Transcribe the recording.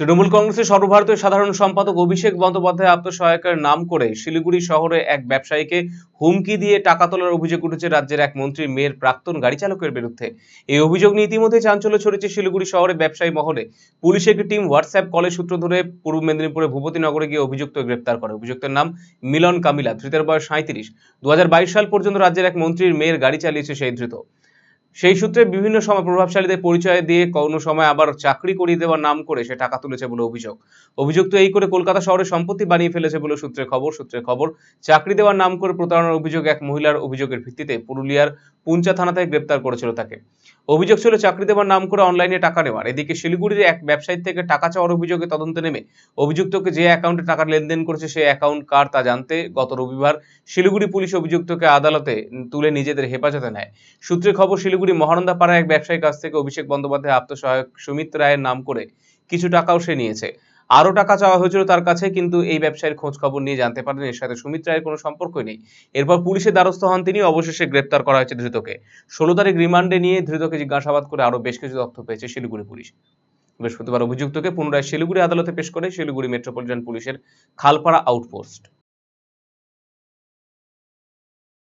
তৃণমূল কংগ্রেসের সর্বভারতীয় সাধারণ সম্পাদক অভিষেক বন্দ্যোপাধ্যায় আত্মসহায়কের নাম করে শিলিগুড়ি শহরে এক ব্যবসায়ীকে হুমকি দিয়ে টাকা তোলার অভিযোগ উঠেছে রাজ্যের এক মন্ত্রীর মেয়ের প্রাক্তন গাড়ি চালকের বিরুদ্ধে। এই অভিযোগ নিয়ে ইতিমধ্যে চাঞ্চল্য ছড়েছে শিলিগুড়ি শহরে ব্যবসায়ী মহলে। পুলিশের একটি টিম হোয়াটসঅ্যাপ কলের সূত্র ধরে পূর্ব মেদিনীপুরে ভূপতিনগরে গিয়ে অভিযুক্ত গ্রেপ্তার করে। অভিযুক্তের নাম মিলন কামিলা। ধৃতের বয়স সাঁত্রিশ দু সাল পর্যন্ত রাজ্যের এক মন্ত্রীর মেয়ের গাড়ি চালিয়েছে সেই ধৃত। সেই সূত্রে বিভিন্ন সময় প্রভাবশালীদের পরিচয় দিয়ে কোনো সময় আবার চাকরি করিয়ে দেওয়ার নাম করে সে টাকা তুলেছে বলে অভিযোগ। অভিযুক্ত এই করে কলকাতা শহরে সম্পত্তি বানিয়ে ফেলেছে বলে সূত্রে খবর। সূত্রে খবর, চাকরি দেওয়ার নাম করে প্রতারণার অভিযোগ এক মহিলার অভিযোগের ভিত্তিতে। পুরুলিয়ার পুঞ্চা থানা থেকে গ্রেপ্তার করেছিল তাকে। অভিযোগ ছিল চাকরি দেওয়ার নাম করে অনলাইনে টাকা নেওয়ার। এদিকে শিলিগুড়ির এক ব্যবসায়ী থেকে টাকা চাওয়ার অভিযোগে তদন্তে নেমে অভিযুক্তকে যে অ্যাকাউন্টে টাকা লেনদেন করেছে সেই অ্যাকাউন্ট কার তা জানতে গত রবিবার শিলিগুড়ি পুলিশ অভিযুক্তকে আদালতে তুলে নিজেদের হেফাজতে নেয়। সূত্রে খবর, শিলিগুড়ি মহানন্দা পাড়ায় এক ব্যবসায়ীর কাছ থেকে অভিষেক বন্দ্যোপাধ্যায় আত্মসহায়ক সুমিত রায়ের নাম করে কিছু টাকাও সে নিয়েছে। আরও টাকা চাওয়া হয়েছিল তার কাছে, কিন্তু এই ব্যবসায়ীর খোঁজ খবর নিয়ে জানতে পারেন এর সাথে সুমিত রায়ের কোনো সম্পর্কই নেই। এরপর পুলিশের দ্বারস্থ হন তিনি, অবশেষে গ্রেপ্তার করা হয়েছে ধৃতকে। ষোলো তারিখ রিমান্ডে নিয়ে ধৃতকে জিজ্ঞাসাবাদ করে আরও বেশ কিছু তথ্য পেয়েছে শিলিগুড়ি পুলিশ। বৃহস্পতিবার অভিযুক্তকে পুনরায় শিলিগুড়ি আদালতে পেশ করে শিলিগুড়ি মেট্রোপলিটন পুলিশের খালপাড়া আউটপোস্ট।